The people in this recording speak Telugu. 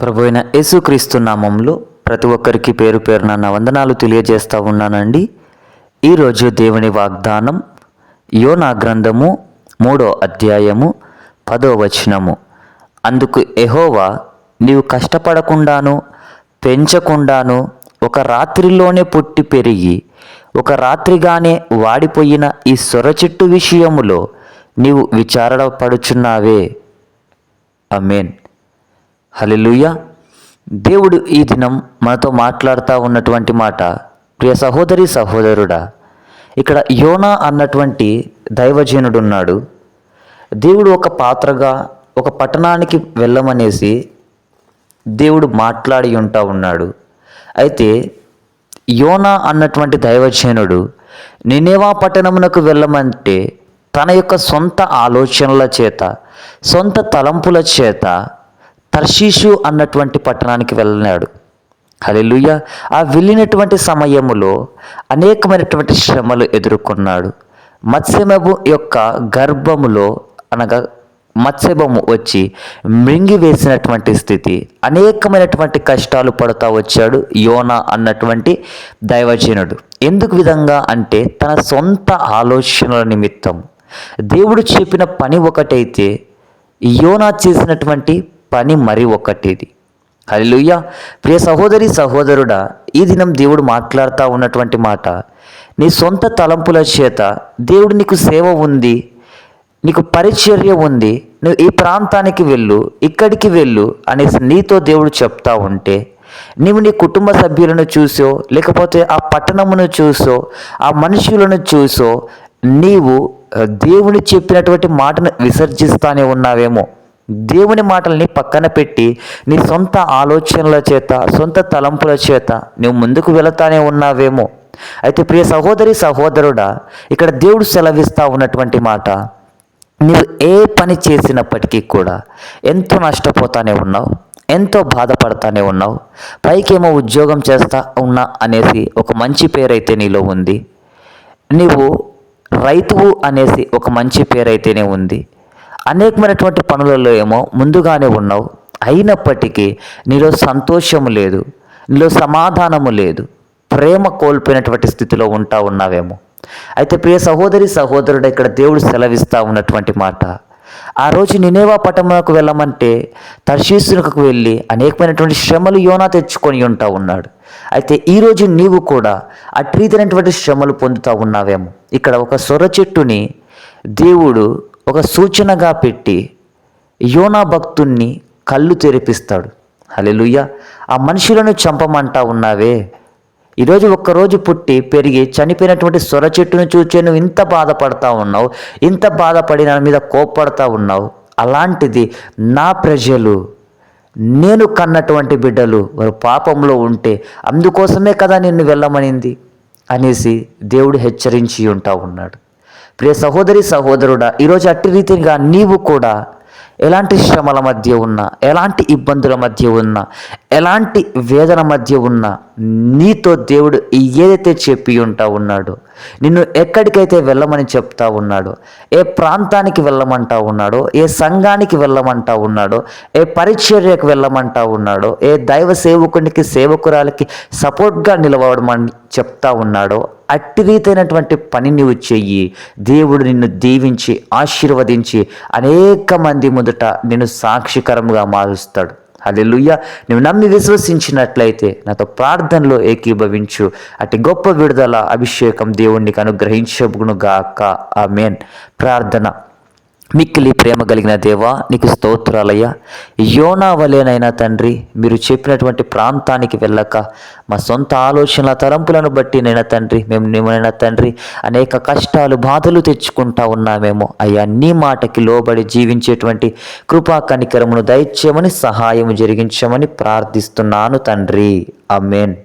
ప్రభు అయిన యేసుక్రీస్తు నామంలో ప్రతి ఒక్కరికి పేరు పేరున నా వందనాలు తెలియజేస్తూ ఉన్నానండి. ఈరోజు దేవుని వాగ్దానం యోనా గ్రంథము మూడో అధ్యాయము పదో వచనము. అందుకు ఎహోవా నీవు కష్టపడకుండాను పెంచకుండాను ఒక రాత్రిలోనే పుట్టి పెరిగి ఒక రాత్రిగానే వాడిపోయిన ఈ సొర చెట్టు విషయములో నీవు విచారణ పడుచున్నావే. అమేన్ హలెలుయ దేవుడు ఈ దినం మనతో మాట్లాడుతూ ఉన్నటువంటి మాట ప్రియ సహోదరి సహోదరుడా ఇక్కడ యోనా అన్నటువంటి దైవజనుడు ఉన్నాడు దేవుడు ఒక పాత్రగా ఒక పట్టణానికి వెళ్ళమనేసి దేవుడు మాట్లాడి ఉంటా ఉన్నాడు. అయితే యోనా అన్నటువంటి దైవజనుడు నినేవా పట్టణమునకు వెళ్ళమంటే తన యొక్క సొంత ఆలోచనల చేత సొంత తలంపుల చేత తర్షీషు అన్నటువంటి పట్టణానికి వెళ్ళినాడు. హల్లెలూయా. ఆ వెళ్ళినటువంటి సమయములో అనేకమైనటువంటి శ్రమలు ఎదుర్కొన్నాడు. మత్స్యమబు యొక్క గర్భములో అనగా మత్స్యభము వచ్చి మృంగి వేసినటువంటి స్థితి అనేకమైనటువంటి కష్టాలు పడుతూ వచ్చాడు యోనా అన్నటువంటి దైవజనుడు. ఎందుకు విధంగా అంటే తన సొంత ఆలోచనల నిమిత్తం దేవుడు చెప్పిన పని ఒకటైతే యోనా చేసినటువంటి పని మరి ఒక్కటిది. హలిలుయ్య ప్రియ సహోదరి సహోదరుడా ఈ దినం దేవుడు మాట్లాడుతూ ఉన్నటువంటి మాట నీ సొంత తలంపుల చేత దేవుడు నీకు సేవ ఉంది నీకు పరిచర్య ఉంది నువ్వు ఈ ప్రాంతానికి వెళ్ళు ఇక్కడికి వెళ్ళు అనేసి నీతో దేవుడు చెప్తా ఉంటే నీవు నీ కుటుంబ సభ్యులను చూసో లేకపోతే ఆ పట్టణమును చూసో ఆ మనుషులను చూసో నీవు దేవుని చెప్పినటువంటి మాటను విసర్జిస్తానే ఉన్నావేమో. దేవుని మాటల్ని పక్కన పెట్టి నీ సొంత ఆలోచనల చేత సొంత తలంపుల చేత నువ్వు ముందుకు వెళతానే ఉన్నావేమో. అయితే ప్రియ సహోదరి సహోదరుడా ఇక్కడ దేవుడు సెలవిస్తా ఉన్నటువంటి మాట నీవు ఏ పని చేసినప్పటికీ కూడా ఎంతో నష్టపోతానే ఉన్నావు ఎంతో బాధపడతానే ఉన్నావు పైకేమో ఉద్యోగం చేస్తా ఉన్నా అనేసి ఒక మంచి పేరైతే నీలో ఉంది. నీవు రైతువు అనేసి ఒక మంచి పేరైతేనే ఉంది. అనేకమైనటువంటి పనులలో ఏమో ముందుగానే ఉన్నావు. అయినప్పటికీ నీలో సంతోషము లేదు. నీలో సమాధానము లేదు. ప్రేమ కోల్పోయినటువంటి స్థితిలో ఉంటా ఉన్నావేమో. అయితే ప్రియ సహోదరి సహోదరుడు ఇక్కడ దేవుడు సెలవిస్తా ఉన్నటువంటి మాట. ఆ రోజు నినేవా పట్టణమునకు వెళ్ళమంటే తర్శీసునకు వెళ్ళి అనేకమైనటువంటి శ్రమలు యోనా తెచ్చుకొని ఉంటా ఉన్నాడు. అయితే ఈరోజు నీవు కూడా అట్రీతనటువంటి శ్రమలు పొందుతూ ఉన్నావేమో. ఇక్కడ ఒక సొర చెట్టుని దేవుడు ఒక సూచనగా పెట్టి యోనా భక్తుణ్ణి కళ్ళు తెరిపిస్తాడు. హలెలుయ్య ఆ మనుషులను చంపమంటా ఉన్నావే? ఈరోజు ఒక్కరోజు పుట్టి పెరిగి చనిపోయినటువంటి సొర చెట్టును చూచే నువ్వు ఇంత బాధపడతా ఉన్నావు? ఇంత బాధపడి నా మీద కోప్పడతా ఉన్నావు? అలాంటిది నా ప్రజలు నేను కన్నటువంటి బిడ్డలు వారు పాపంలో ఉంటే అందుకోసమే కదా నిన్ను వెళ్ళమనింది? అనేసి దేవుడు హెచ్చరించి ఉంటా ఉన్నాడు. ప్రియ సహోదరి సహోదరుడా ఈరోజు అట్టి రీతిగా నీవు కూడా ఎలాంటి శ్రమల మధ్య ఉన్నా ఎలాంటి ఇబ్బందుల మధ్య ఉన్నా ఎలాంటి వేదన మధ్య ఉన్నా నీతో దేవుడు ఏదైతే చెప్పి ఉంటా ఉన్నాడో నిన్ను ఎక్కడికైతే వెళ్ళమని చెప్తా ఉన్నాడో ఏ ప్రాంతానికి వెళ్ళమంటా ఉన్నాడో ఏ సంఘానికి వెళ్ళమంటా ఉన్నాడో ఏ పరిచర్యకు వెళ్ళమంటా ఉన్నాడో ఏ దైవ సేవకునికి సేవకురాలకి సపోర్ట్గా నిలవడమని చెప్తా ఉన్నాడో అట్టి రీతైనటువంటి పని నువ్వు చెయ్యి. దేవుడు నిన్ను దీవించి ఆశీర్వదించి అనేక మంది ముందుట నిన్ను సాక్షికరంగా మారుస్తాడు. అల్లెలుయ్య నువ్వు నమ్మి విశ్వసించినట్లయితే నాతో ప్రార్థనలో ఏకీభవించు. అటు గొప్ప విడుదల అభిషేకం దేవుణ్ణికి అనుగ్రహించబును గాక ఆమెన్. ప్రార్థన. మిక్కిలి ప్రేమ కలిగిన దేవా నీకు స్తోత్రాలయ్యా. యోనా వలేనైనా తండ్రి మీరు చెప్పినటువంటి ప్రాంతానికి వెళ్ళక మా సొంత ఆలోచనల తలంపులను బట్టి నైనా తండ్రి మేము నిమైనా తండ్రి అనేక కష్టాలు బాధలు తెచ్చుకుంటా ఉన్నామేమో. అయ్యా నీ మాటకి లోబడి జీవించేటువంటి కృపా కనికరమును దయచేయమని సహాయం జరిగించమని ప్రార్థిస్తున్నాను తండ్రి. అమేన్